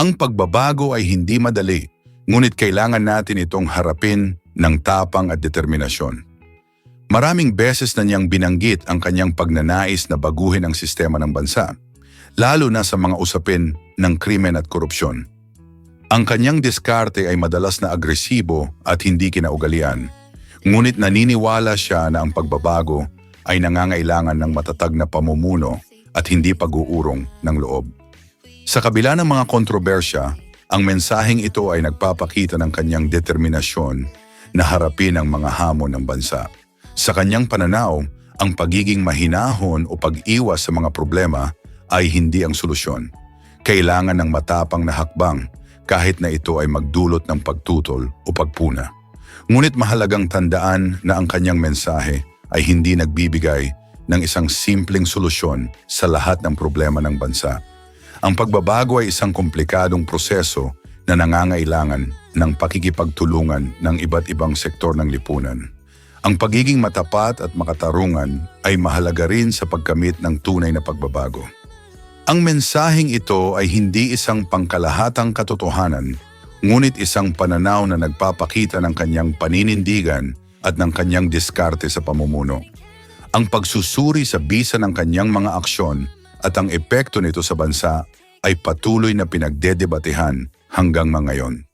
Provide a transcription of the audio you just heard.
Ang pagbabago ay hindi madali, ngunit kailangan natin itong harapin ng tapang at determinasyon. Maraming beses na niyang binanggit ang kanyang pagnanais na baguhin ang sistema ng bansa, lalo na sa mga usapin ng krimen at korupsyon. Ang kanyang diskarte ay madalas na agresibo at hindi kinaugalian, ngunit naniniwala siya na ang pagbabago ay nangangailangan ng matatag na pamumuno at hindi pag-uurong ng loob. Sa kabila ng mga kontrobersya, ang mensaheng ito ay nagpapakita ng kanyang determinasyon na harapin ang mga hamon ng bansa. Sa kanyang pananaw, ang pagiging mahinahon o pag-iwas sa mga problema ay hindi ang solusyon. Kailangan ng matapang na hakbang kahit na ito ay magdulot ng pagtutol o pagpuna. Ngunit mahalagang tandaan na ang kanyang mensahe ay hindi nagbibigay ng isang simpleng solusyon sa lahat ng problema ng bansa. Ang pagbabago ay isang komplikadong proseso na nangangailangan ng pakikipagtulungan ng iba't ibang sektor ng lipunan. Ang pagiging matapat at makatarungan ay mahalaga rin sa pagkamit ng tunay na pagbabago. Ang mensaheng ito ay hindi isang pangkalahatang katotohanan, ngunit isang pananaw na nagpapakita ng kanyang paninindigan at ng kanyang diskarte sa pamumuno. Ang pagsusuri sa bisa ng kanyang mga aksyon at ang epekto nito sa bansa ay patuloy na pinagdedebatehan hanggang ngayon.